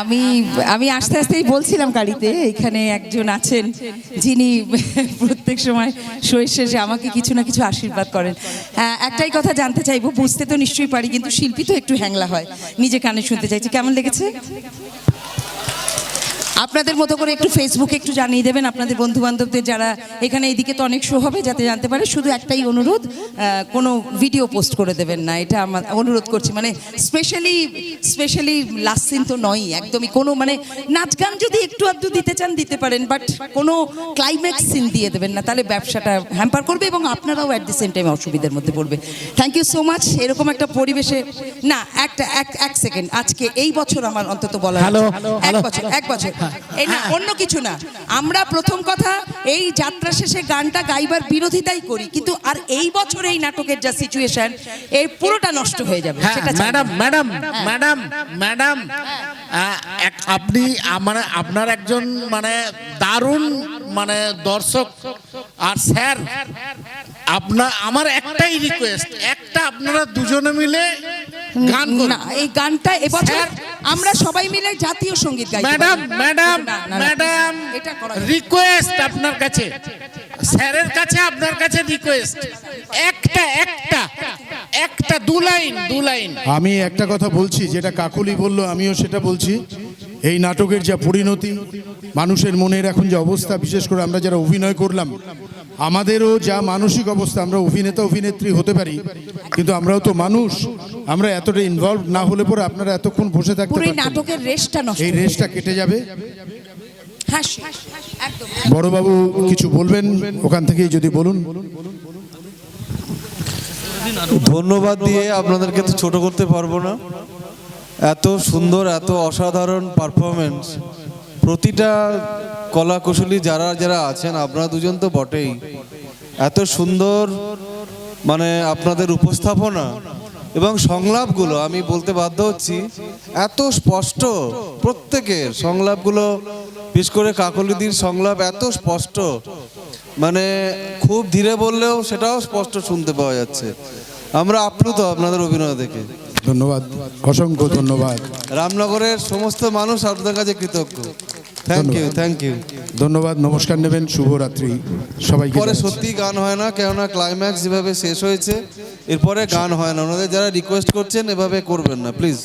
আমি আমি আস্তে আস্তেই বলছিলাম গাড়িতে, এখানে একজন আছেন যিনি প্রত্যেক সময় শোয়ের শেষে আমাকে কিছু না কিছু আশীর্বাদ করেন। একটাই কথা জানতে চাইব, বুঝতে তো নিশ্চয়ই পারি, কিন্তু শিল্পী তো একটু হ্যাংলা হয়। নিজে কানে শুনতে চাইছি, কেমন লেগেছে? আপনাদের মতো করে একটু ফেসবুকে একটু জানিয়ে দেবেন। আপনাদের বন্ধু বান্ধবদের যারা এখানে এইদিকে তো অনেক শো হবে যাতে জানতে পারে। শুধু একটাই অনুরোধ কোনো ভিডিও পোস্ট করে দেবেন না। এটা আমার অনুরোধ করছি। মানে স্পেশালি স্পেশালি লাস্ট সিন তো নয়ই। একদমই কোনো মানে নাচ গান যদি একটু আধটু দিতে চান দিতে পারেন। বাট কোনো ক্লাইম্যাক্স সিন দিয়ে দেবেন না। তাহলে ব্যবসাটা হ্যাম্পার করবে এবং আপনারাও অ্যাট দি সেম টাইম অসুবিধার মধ্যে পড়বে। থ্যাংক ইউ সো মাচ এরকম একটা পরিবেশে না একটা এক এক সেকেন্ড আজকে এই বছর আমার অন্তত বলা হ্যালো, এক। বছর এক বছর। এই না অন্য কিছু না। আমরা প্রথম কথা এই যাত্রা শেষে গানটা গাইবার বিরোধিতাই করি কিন্তু আর এই বছর এই নাটকের যা সিচুয়েশন এই পুরোটা নষ্ট হয়ে যাবে ম্যাডাম ম্যাডাম ম্যাডাম ম্যাডাম আপনি আমার আপনার একজন মানে দারুণ মানে দর্শক আর স্যার আপনার আমার একটাই রিকোয়েস্ট একটা আপনারা দুজনে মিলে গান করুন না এই গানটা এবছর আমরা সবাই মিলে জাতীয় সংগীত গাইতে ম্যাডাম ম্যাডাম ম্যাডাম এটা করা রিকোয়েস্ট আপনার কাছে। স্যারের কাছে আপনার কাছে রিকোয়েস্ট একটা একটা একটা দু লাইন দু লাইন। আমি একটা কথা বলছি যেটা কাকুলি বলল আমিও সেটা বলছি। এই নাটকের যা পরিণতি মানুষের মনের এখন যে অবস্থা বিশেষ করে আমরা যারা অভিনয় করলাম আমাদেরও যা মানসিক অবস্থা আমরা অভিনেতা অভিনেত্রী হতে পারি কিন্তু আমরাও তো মানুষ আমরা এতটা ইনভলভ না হলে পরে আপনারা এতক্ষণ বসে থাকতে এই নাটকের রেশটা এই রেসটা কেটে যাবে। হ্যাঁ বড়বাবু কিছু বলবেন? ওখান থেকেই যদি বলুন। ধন্যবাদ দিয়ে আপনাদেরকে তো ছোট করতে পারব না। এত সুন্দর, এত অসাধারণ পারফরমেন্স প্রতিটা কলাকুশলী যারা যারা আছেন, আপনারা দুজন তো বটেই। এত সুন্দর মানে আপনাদের উপস্থাপনা এবং সংলাপগুলো, আমি বলতে বাধ্য হচ্ছি, এত স্পষ্ট। প্রত্যেকের সংলাপগুলো, বিশেষ করে কাকলিদির সংলাপ এত স্পষ্ট। মানে খুব ধীরে বললেও সেটাও স্পষ্ট শুনতে পাওয়া যাচ্ছে। আমরা আপ্লুত আপনাদের অভিনয় দেখে। ধন্যবাদ অসংখ্য ধন্যবাদ। রামনগরের সমস্ত মানুষ আপনার কাছে কৃতজ্ঞ। থ্যাংক ইউ থ্যাংক ইউ ধন্যবাদ নমস্কার নেবেন শুভরাত্রি সবাই পরে। সত্যি গান হয় না কেননা ক্লাইম্যাক্স যেভাবে শেষ হয়েছে এরপরে গান হয় না। ওনাদের যারা রিকোয়েস্ট করছেন এভাবে করবেন না প্লিজ